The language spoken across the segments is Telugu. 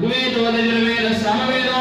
द्वितोदजुर्वेदः समवेदो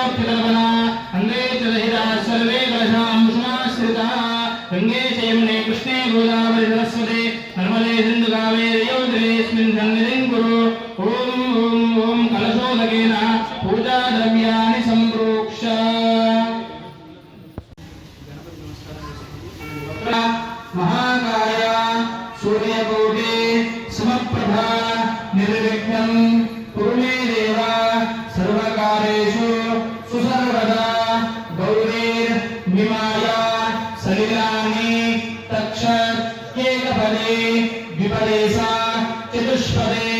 চতুষ্পদে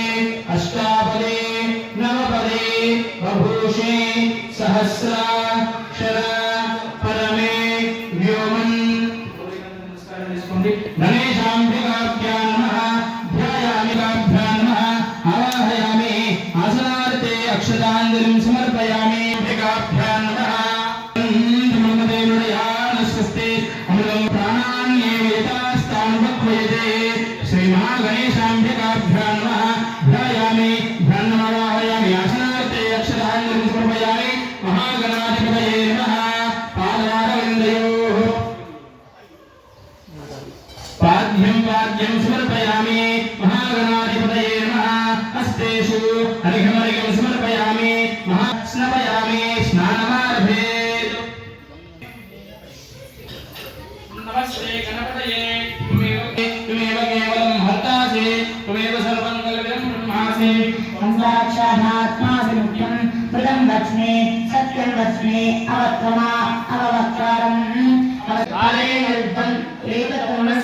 लक्ष्मी, सत्यं लक्ष्मी अवक्रमा अववक्तारम्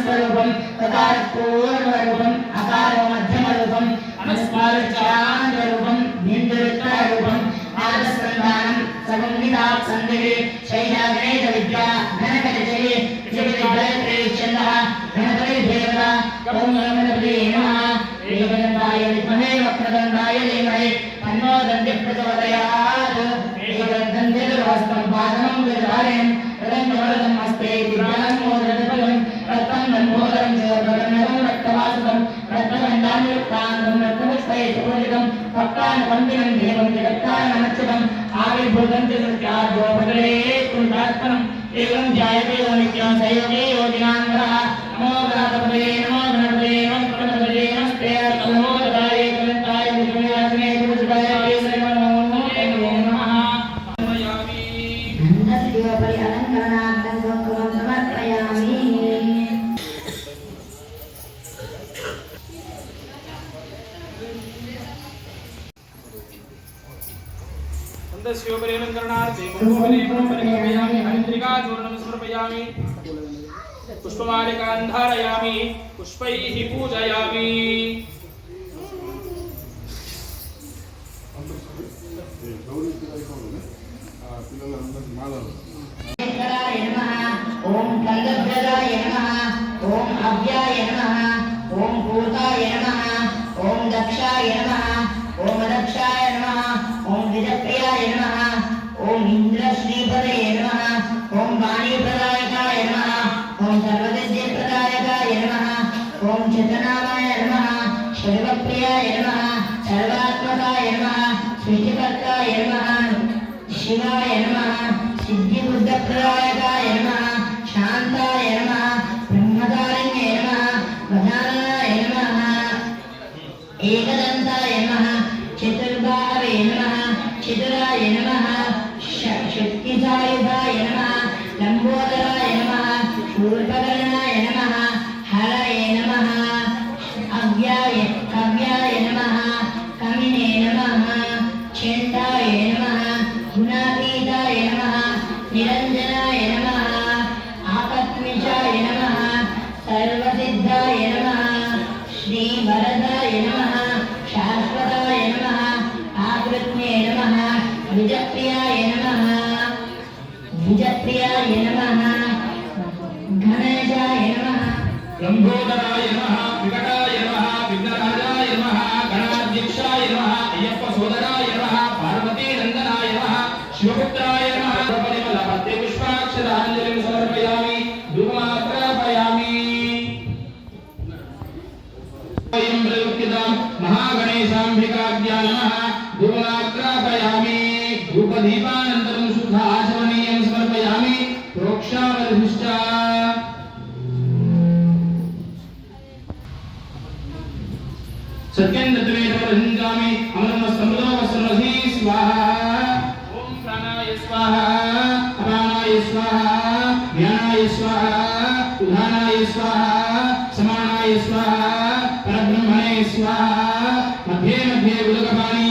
स्वरूपं तकार पूर्णरूपम् अकार मध्यमरूपम् अनुस्मारचारूपम् भिन्दरूपम् आदस्कन्धानं सगुण्डितात् सन्धिः शैलाग्नेश विद्या சிவத்தான வந்திரன் தேவன் ஜெகத்தான நமச்சிவன் ஆகை புருதன் திருத்தியா கோபகளே குண்டாத்மனம் ஏவம் ஜாயதே யோகினான் عليه वरदाय नमः शाश्वताय नमः आकृत्ये नमः द्विजप्रियाय नमः द्विजप्रियाय नमः ఉదానాయ స్వాహ సమానాయ స్వాహ పరబ్రహ్మణే స్వాహ మధ్యే మధ్యే ఉదకపాణి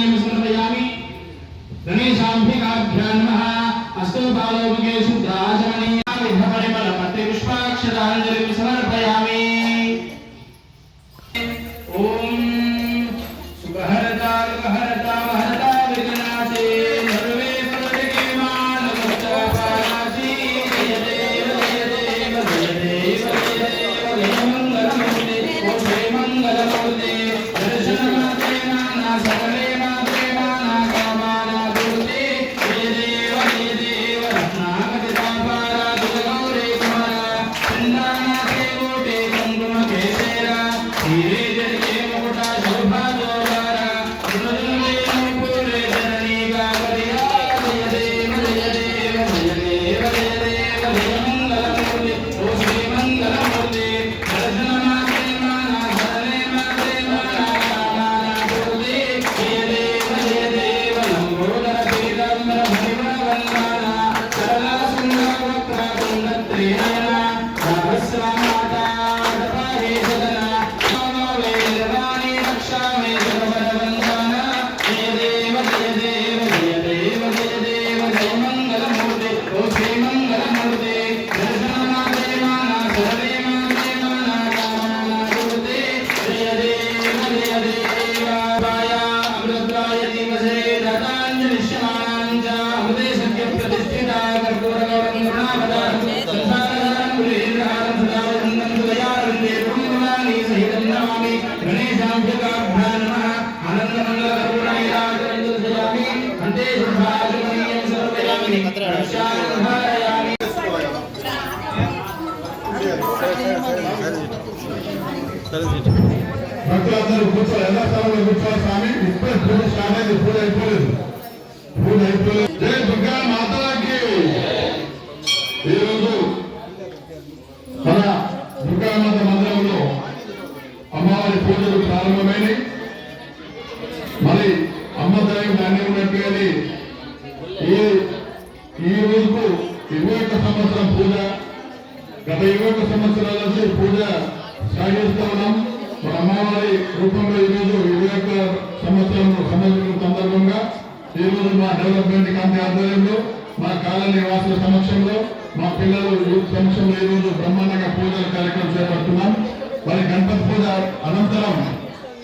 అనంతరం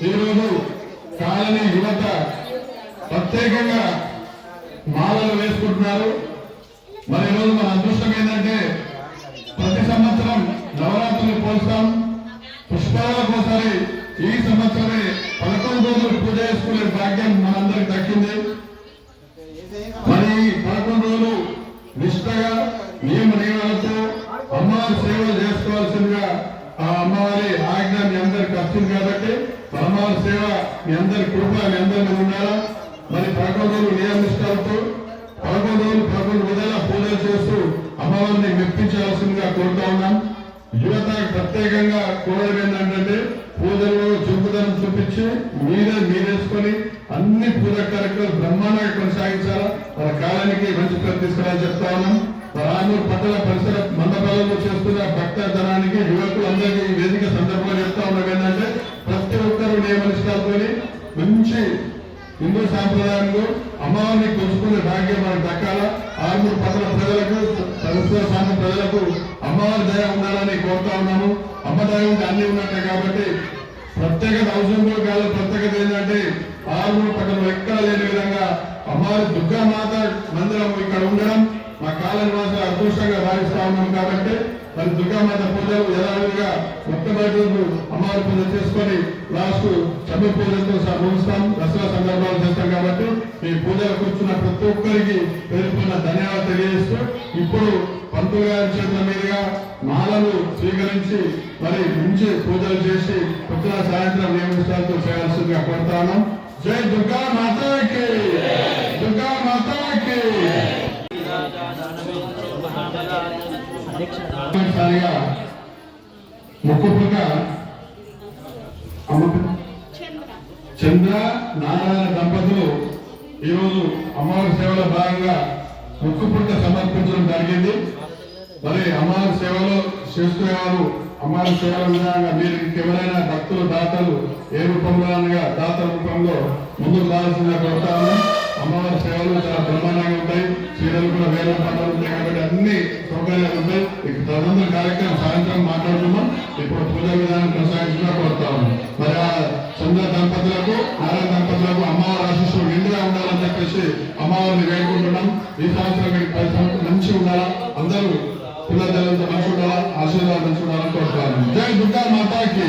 ఈరోజు కాలనీ యువత ప్రత్యేకంగా మాలలు వేసుకుంటున్నారు. మరి ఈరోజు మన అదృష్టం ఏంటంటే ప్రతి సంవత్సరం నవరాత్రులు పోస్తాం. పుష్పాలకు ఒకసారి ఈ సంవత్సరమే పదకొండు రోజులు పూజ చేసుకునే భాగ్యం మనందరికి దక్కింది. మరి ఈ పదకొండు రోజులు నిష్ఠగా నియమ నియమాలు అమ్మవారి ఆజ్ఞ మీ అందరికి వచ్చింది కాబట్టి పరమాల సేవ మీ అందరి కృప మీ అందరి ఉన్నారా మరి పదకొండు రోజులు నియమ పదకొండు రోజులు పదకొండు విధాల పూజలు చేస్తూ అమ్మవారిని మెప్పించాల్సిందిగా కోరుతా ఉన్నాం. యువత ప్రత్యేకంగా కోరడం ఏంటంటే పూజల్లో చుంపుదనం చూపించి మీరే మీరేసుకొని అన్ని పూజ కార్యక్రమాలు బ్రహ్మాండంగా కొనసాగించాలా? వాళ్ళ కాలానికి మంచి పేరు తీసుకురాని చెప్తా ఉన్నాం. రామూరు పట్టణ పరిసర మండపాలలో చేస్తున్న భక్త నుంచి హిందూ సాంప్రదాయంలో అమ్మవారిని కొలుచుకునే భాగ్యం మనకు దక్కాల. ఆరుగురు పట్టణ ప్రజలకు పరిసర ప్రాంత ప్రజలకు అమ్మవారి దయ ఉండాలని కోరుతా ఉన్నాము. అమ్మ దయ ఉంటే అన్ని ఉన్నట్టే కాబట్టి ప్రత్యేకత అవసరం కూడా కాదు. ప్రత్యేకత ఏంటంటే ఆరుగురు పట్టణం ఎక్కడ లేని విధంగా అమ్మవారి దుర్గా మాత మందిరం ఇక్కడ ఉండడం మా కాలనివాసుల అదృష్టంగా భావిస్తా ఉన్నాం కాబట్టి మరి దుర్గామాత పూజలు యథావిధిగా మొట్టమొదటి అమ్మవారి పూజ చేసుకొని లాస్ట్ చదువు పూజలతో ముగిస్తాం. దసరా సందర్భాలు చేస్తాం కాబట్టి ఈ పూజలు కూర్చున్న ప్రతి ఒక్కరికి పేరుకున్న ధన్యవాదాలు తెలియజేస్తూ ఇప్పుడు పంతులు గారి చేతుల మీదుగా మాలలు స్వీకరించి మరి మంచి పూజలు చేసి పొద్దున సాయంత్రం నియమిస్తాలతో చేయాల్సిందిగా కోరుతాను జై దుర్గా మాతాకి దుర్గా మాతాకి చంద్ర. నారాయణ దంపతులు ఈరోజు అమ్మవారి సేవలో భాగంగా ముక్కు పుట్ట సమర్పించడం జరిగింది. మరి అమ్మవారి సేవలో చేస్తున్నవారు అమ్మవారి సేవల విధానంగా మీరు ఇంకెవరైనా భక్తులు దాతలు ఏ రూపంలో అనగా దాత రూపంలో ముందుకు రావాల్సిందిగా కోరుతాను అమ్మవారి సేవలు చాలా బ్రహ్మాండంగా ఉంటాయి. చీరలు కూడా వేల పంటలు ఉంటాయి కాబట్టి అన్ని సౌకర్యాలు ఉంటాయి. ఇక తదనంతర కార్యక్రమం సాయంత్రం మాట్లాడుతున్నాం ఇప్పుడు పూజా విధానం కొనసాగించగా కోరుతాము మరి ఆ చంద్ర దంపతులకు నారాయణ దంపతులకు అమ్మవారి ఆశీస్సులు నిండుగా ఉండాలని చెప్పేసి అమ్మవారిని వేడుకుంటున్నాం. ఈ సంవత్సరం మీకు పది సంవత్సరం మంచి ఉండాలా? అందరూ పిల్లలంతా మంచి ఉండాలా? ఆశీర్వాదం మంచి ఉండాలని కోరుతాను జై దుర్గా మాతాకి.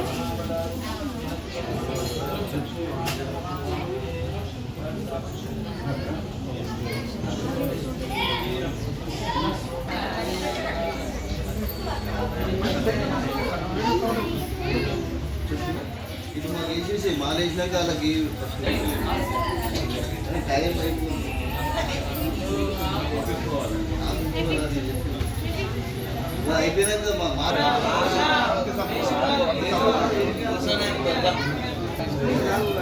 ఇది మాకు వేసేసి మాలేసినాక వాళ్ళకి టైం అయిపోయింది ఇలా అయిపోయినాక మా మాట శ్రీమాన్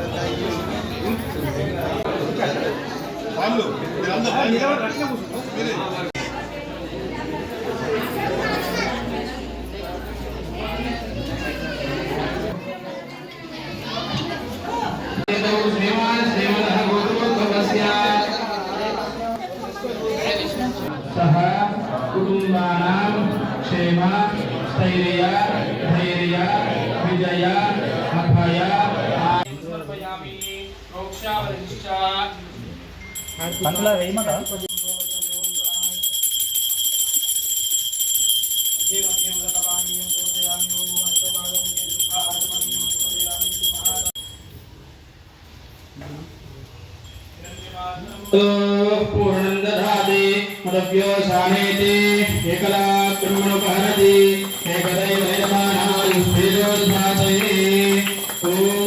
పంటల వేయమట पूर्णं दधाति मदभ्यो शानेति एकला ब्रह्मणोपहरति एकदैव यजमानायुष्ठेजोद्भासये ॐ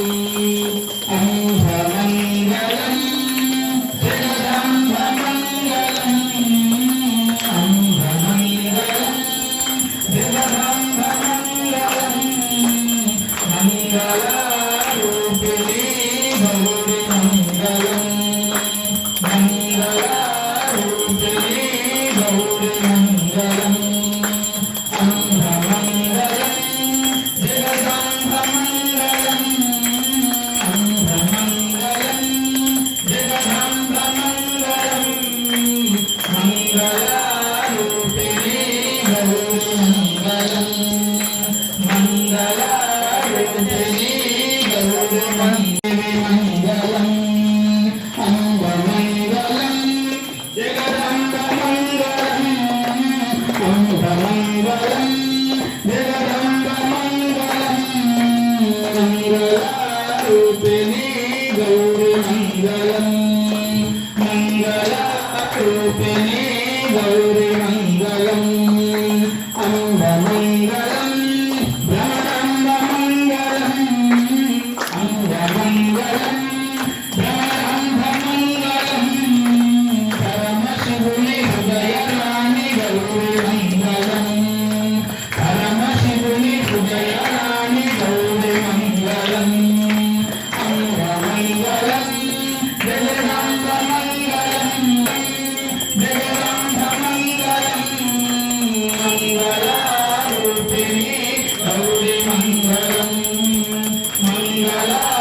Viva la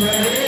ready.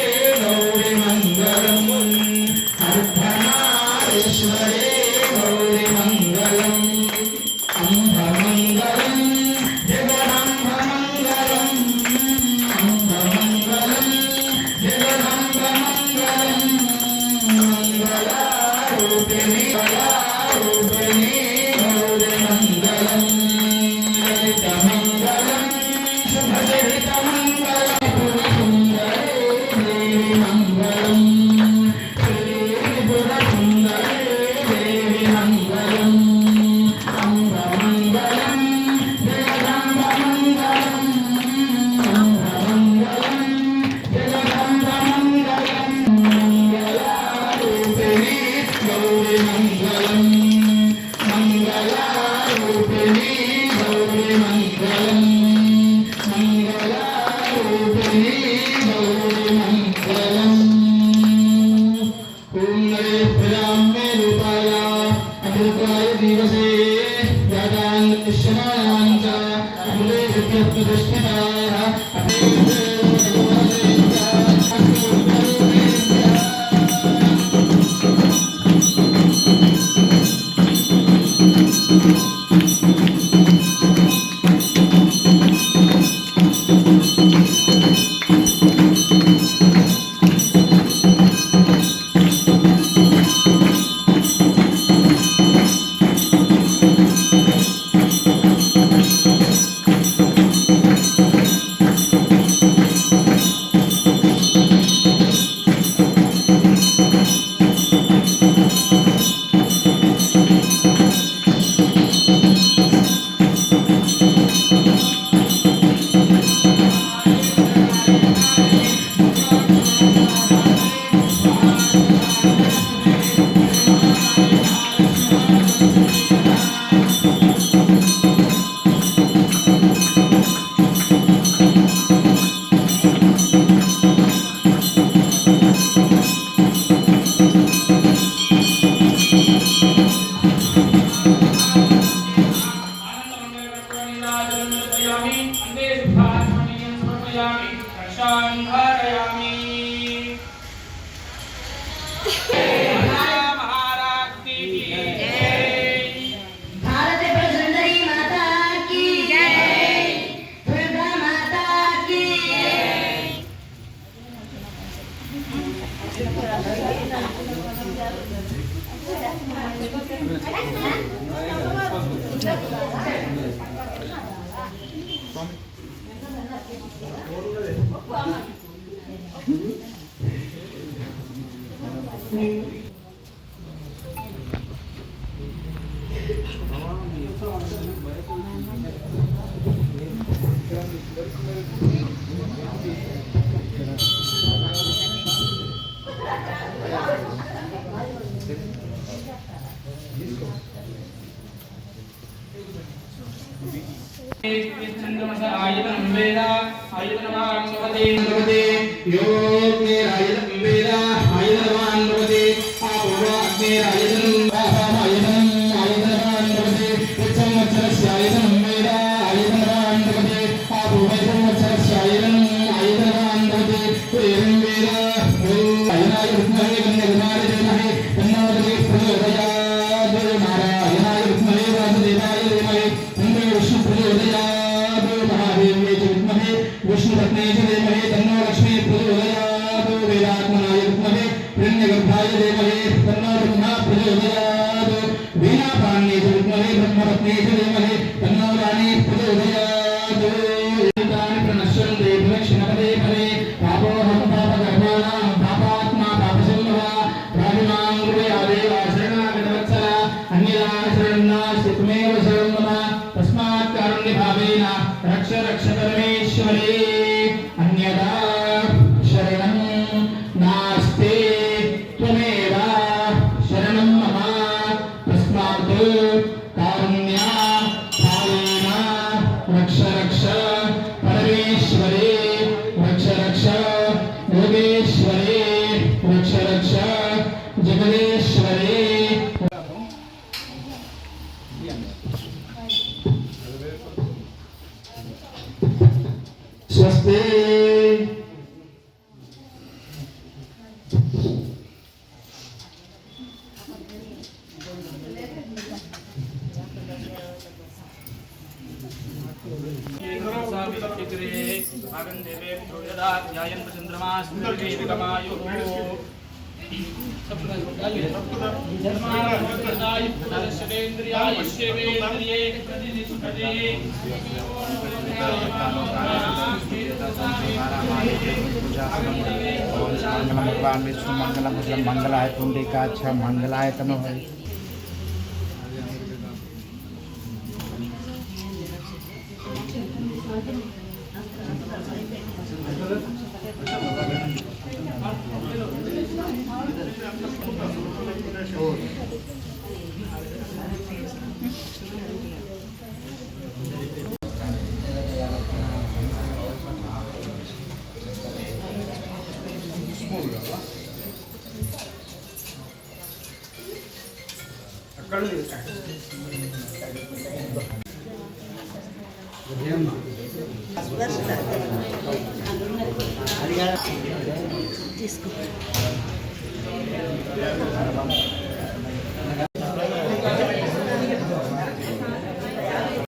Thank mm -hmm. you. education in the Ayana अच्छा मंगलायतन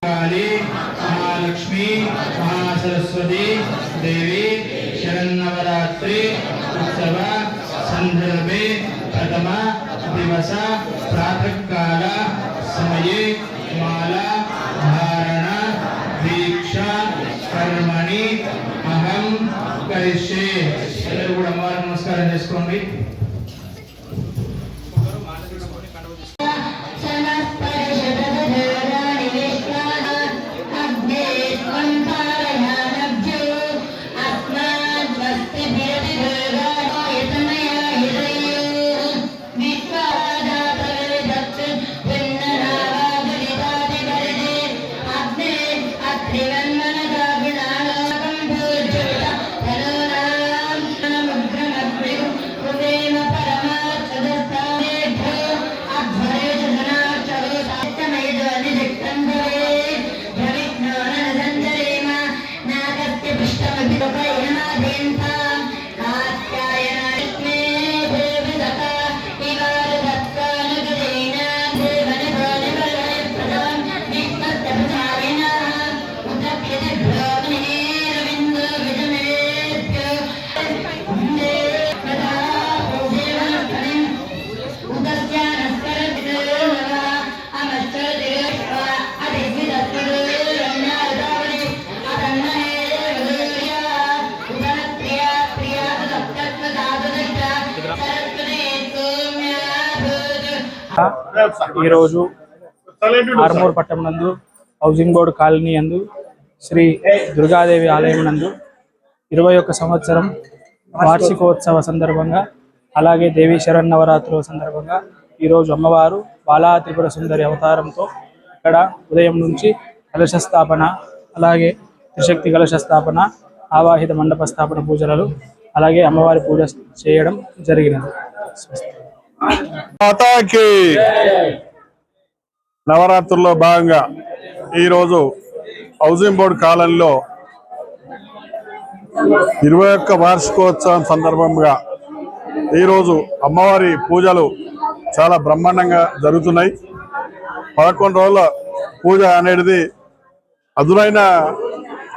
काली महालक्ष्मी महासरस्वती देवी शरन्नवरात्रि उत्सव संदर्भे प्रथम दिवस समये माला धारण दीक्षा कर्मणि అహం కరిష్యే అందరూ కూడా అమ్మవారికి నమస్కారం చేసుకోండి ఈరోజు ఆర్మూర్ పట్టణం నందు హౌసింగ్ బోర్డు కాలనీ యందు శ్రీ దుర్గాదేవి ఆలయం నందు ఇరవై ఒక్క సంవత్సరం వార్షికోత్సవ సందర్భంగా అలాగే దేవీ శరన్నవరాత్రుల సందర్భంగా ఈరోజు అమ్మవారు బాలా త్రిపుర సుందరి అవతారంతో ఇక్కడ ఉదయం నుంచి కలశ స్థాపన అలాగే త్రిశక్తి కలశ స్థాపన ఆవాహిత మండప స్థాపన పూజలు అలాగే అమ్మవారి పూజ చేయడం జరిగినది స్వస్తి. మాతాకి. నవరాత్రుల్లో భాగంగా ఈరోజు హౌసింగ్ బోర్డు కాలనీలో ఇరవై ఒక్క వార్షికోత్సవం సందర్భంగా ఈరోజు అమ్మవారి పూజలు చాలా బ్రహ్మాండంగా జరుగుతున్నాయి. పదకొండు రోజుల పూజ అనేది అదునైన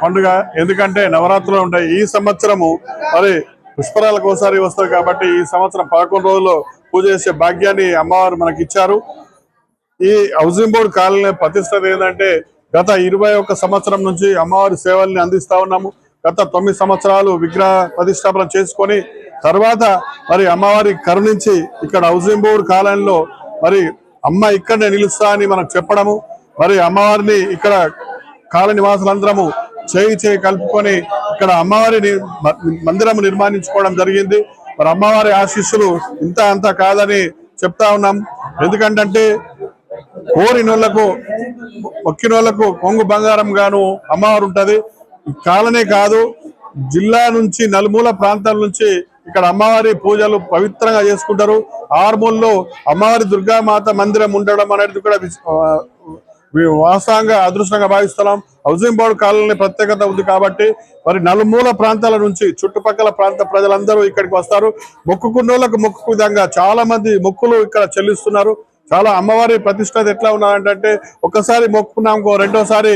పండుగ. ఎందుకంటే నవరాత్రులు ఉంటాయి. ఈ సంవత్సరము మరి పుష్కరాలకు ఒకసారి వస్తాయి కాబట్టి ఈ సంవత్సరం పదకొండు రోజులు పూజ చేసే భాగ్యాన్ని అమ్మవారు మనకి ఇచ్చారు ఈ హౌసింగ్ బోర్డు కాలనీ ప్రతిష్టత ఏంటంటే గత ఇరవై ఒక్క సంవత్సరం నుంచి అమ్మవారి సేవల్ని అందిస్తా ఉన్నాము. గత తొమ్మిది సంవత్సరాలు విగ్రహ ప్రతిష్టాపన చేసుకొని తర్వాత మరి అమ్మవారి కరుణించి ఇక్కడ హౌసింగ్ బోర్డు కాలనీలో మరి అమ్మ ఇక్కడనే నిలుస్తా అని మనకు చెప్పడము. మరి అమ్మవారిని ఇక్కడ కాల నివాసులందరము చేయి చేయి కలుపుకొని ఇక్కడ అమ్మవారి మందిరం నిర్మాణించుకోవడం జరిగింది. మరి అమ్మవారి ఆశీస్సులు ఇంత అంత కాదని చెప్తా ఉన్నాం. ఎందుకంటే కోరినోళ్ళకు ఒక్కినోళ్ళకు కొంగు బంగారం గాను అమ్మవారు ఉంటుంది. కాలనే కాదు జిల్లా నుంచి నలుమూల ప్రాంతాల నుంచి ఇక్కడ అమ్మవారి పూజలు పవిత్రంగా చేసుకుంటారు. ఆర్మూల్లో అమ్మవారి దుర్గామాత మందిరం ఉండడం అనేది కూడా మేము వాస్తవంగా అదృష్టంగా భావిస్తున్నాం. హౌసింగ్ బోర్డు కాలనీ ప్రత్యేకత ఉంది కాబట్టి మరి నలుమూల ప్రాంతాల నుంచి చుట్టుపక్కల ప్రాంత ప్రజలందరూ ఇక్కడికి వస్తారు. మొక్కుకున్నోళ్ళకు మొక్కు విధంగా చాలా మంది మొక్కులు ఇక్కడ చెల్లిస్తున్నారు. చాలా అమ్మవారి ప్రతిష్టత ఎట్లా ఉన్నారంటే ఒకసారి మొక్కుకున్నాం రెండోసారి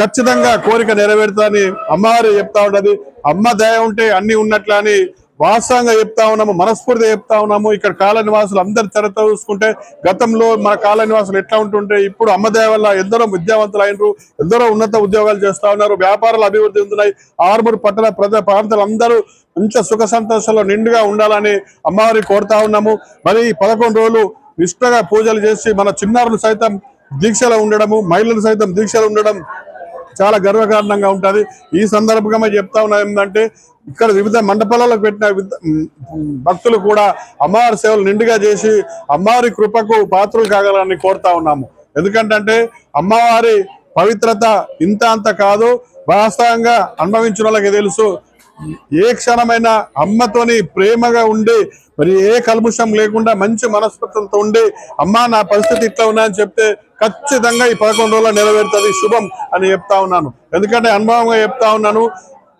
ఖచ్చితంగా కోరిక నెరవేరుతుందని అమ్మవారి చెప్తా ఉన్నది అమ్మ దయ ఉంటే అన్ని ఉన్నట్లు అని వాస్తవంగా చెప్తా ఉన్నాము మనస్ఫూర్తిగా చెప్తా ఉన్నాము. ఇక్కడ కాల నివాసులు అందరి చరిత్ర చూసుకుంటే గతంలో మన కాల నివాసులు ఎట్లా ఉంటుంటే ఇప్పుడు అమ్మదేవల్ల వల్ల ఎందరో విద్యావంతులు అయినరు ఎందరో ఉన్నత ఉద్యోగాలు చేస్తా ఉన్నారు వ్యాపారాలు అభివృద్ధి చెందుతున్నాయి ఆరుమూరు పట్టణ ప్రజా ప్రాంతాలు అందరూ మంచి సుఖ సంతోషంలో నిండుగా ఉండాలని అమ్మవారి కోరుతా ఉన్నాము. మరి ఈ పదకొండు రోజులు నిష్ఠగా పూజలు చేసి మన చిన్నారులు సైతం దీక్షలో ఉండడము మహిళలు సైతం దీక్షలో ఉండడం చాలా గర్వకారణంగా ఉంటుంది. ఈ సందర్భంగా చెప్తా ఉన్నా ఏంటంటే ఇక్కడ వివిధ మండపాలలో పెట్టిన భక్తులు కూడా అమ్మవారి సేవలు నిండుగా చేసి అమ్మవారి కృపకు పాత్రలు కాగలని కోరుతా ఉన్నాము. ఎందుకంటే అమ్మవారి పవిత్రత ఇంత అంత కాదు. వాస్తవంగా అనుభవించిన వాళ్ళకి తెలుసు. ఏ క్షణమైన అమ్మతోని ప్రేమగా ఉండి మరి ఏ కల్ముషం లేకుండా మంచి మనస్ఫూర్తితో ఉండి అమ్మ నా పరిస్థితి ఇట్లా ఉన్నా అని చెప్తే ఖచ్చితంగా ఈ పదకొండు రోజుల్లో నెరవేరుతుంది. శుభం అని చెప్తా ఉన్నాను. ఎందుకంటే అనుభవంగా చెప్తా ఉన్నాను.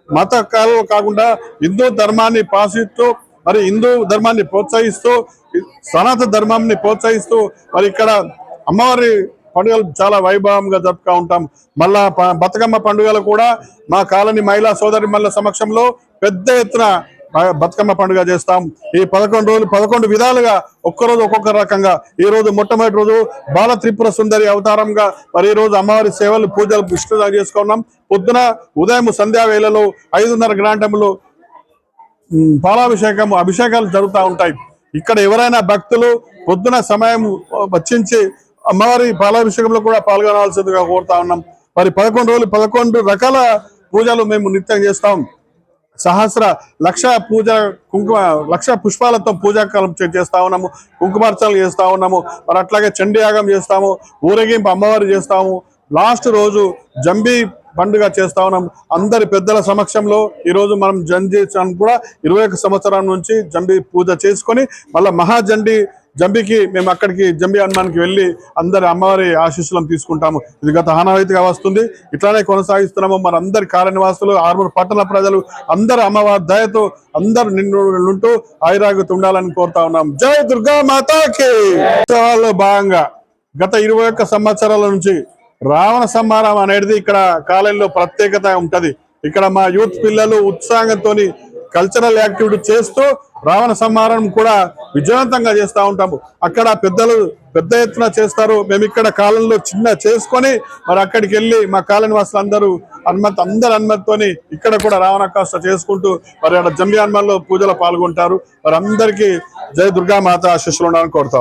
మత కాలు కాకుండా హిందూ ధర్మాన్ని పాసిస్తూ మరి హిందూ ధర్మాన్ని ప్రోత్సహిస్తూ సనాతన ధర్మాన్ని ప్రోత్సహిస్తూ మరి ఇక్కడ అమ్మవారి పండుగలు చాలా వైభవంగా జరుపుతూ ఉంటాం. మళ్ళా బతుకమ్మ పండుగలు కూడా మా కాలనీ మహిళా సోదరి మల్ల సమక్షంలో పెద్ద ఎత్తున బతుకమ్మ పండుగ చేస్తాం. ఈ పదకొండు రోజులు పదకొండు విధాలుగా ఒక్కరోజు ఒక్కొక్క రకంగా. ఈ రోజు మొట్టమొదటి రోజు బాల త్రిపుర సుందరి అవతారంగా మరి ఈ రోజు అమ్మవారి సేవలు పూజలు విష్ణుగా చేసుకున్నాం. పొద్దున ఉదయం సంధ్యా వేళలో ఐదున్నర గ్రాంటములు పాలాభిషేకం అభిషేకాలు జరుగుతూ ఉంటాయి. ఇక్కడ ఎవరైనా భక్తులు పొద్దున సమయం వచ్చించి అమ్మవారి పాలాభిషేకంలో కూడా పాల్గొనాల్సిందిగా కోరుతా ఉన్నాం. మరి పదకొండు రోజులు పదకొండు రకాల పూజలు మేము నిత్యం చేస్తాం. సహస్ర లక్ష పూజ కుంకుమ లక్ష పుష్పాలతో పూజాకాలం చేస్తా ఉన్నాము కుంకుమార్చనలు చేస్తా ఉన్నాము మరి అట్లాగే చండీయాగం చేస్తాము ఊరేగింపు అమ్మవారు చేస్తాము. లాస్ట్ రోజు జంబీ పండుగ చేస్తా ఉన్నాం అందరి పెద్దల సమక్షంలో ఈరోజు మనం జంజీ కూడా ఇరవై ఒక సంవత్సరం నుంచి జంబీ పూజ చేసుకొని మళ్ళీ మహాజండి జంబికి మేము అక్కడికి జంబి హనుమాన్కి వెళ్ళి అందరి అమ్మవారి ఆశీస్సులను తీసుకుంటాము. ఇది గత ఆనవాయితీగా వస్తుంది. ఇట్లానే కొనసాగిస్తున్నాము. మన అందరి కార్యనివాసులు ఆరుమూరు పట్టణ ప్రజలు అందరు అమ్మవారి దయతో అందరు నిండు ఆయురాగుతూ ఉండాలని కోరుతా ఉన్నాం. జై దుర్గా మాతాకి! ఉత్సవాల్లో భాగంగా గత ఇరవై ఒక్క సంవత్సరాల నుంచి రావణ సంహారం అనేది ఇక్కడ కాలేజీలో ప్రత్యేకత ఉంటది. ఇక్కడ మా యూత్ పిల్లలు ఉత్సాహంతో కల్చరల్ యాక్టివిటీ చేస్తూ రావణ సంహారం కూడా విజయవంతంగా చేస్తూ ఉంటాము అక్కడ పెద్దలు పెద్ద ఎత్తున చేస్తారు. మేము ఇక్కడ కాలంలో చిన్న చేసుకొని మరి అక్కడికి వెళ్ళి మా కాలనీ వాసులు అందరూ అనుమతి అందరి అనుమతితోని ఇక్కడ కూడా రావణ కాస్త చేసుకుంటూ మరి అక్కడ జంబి హనుమాన్లో పూజలో పాల్గొంటారు. మరి అందరికీ జయ దుర్గా మాత ఉండాలని కోరుతా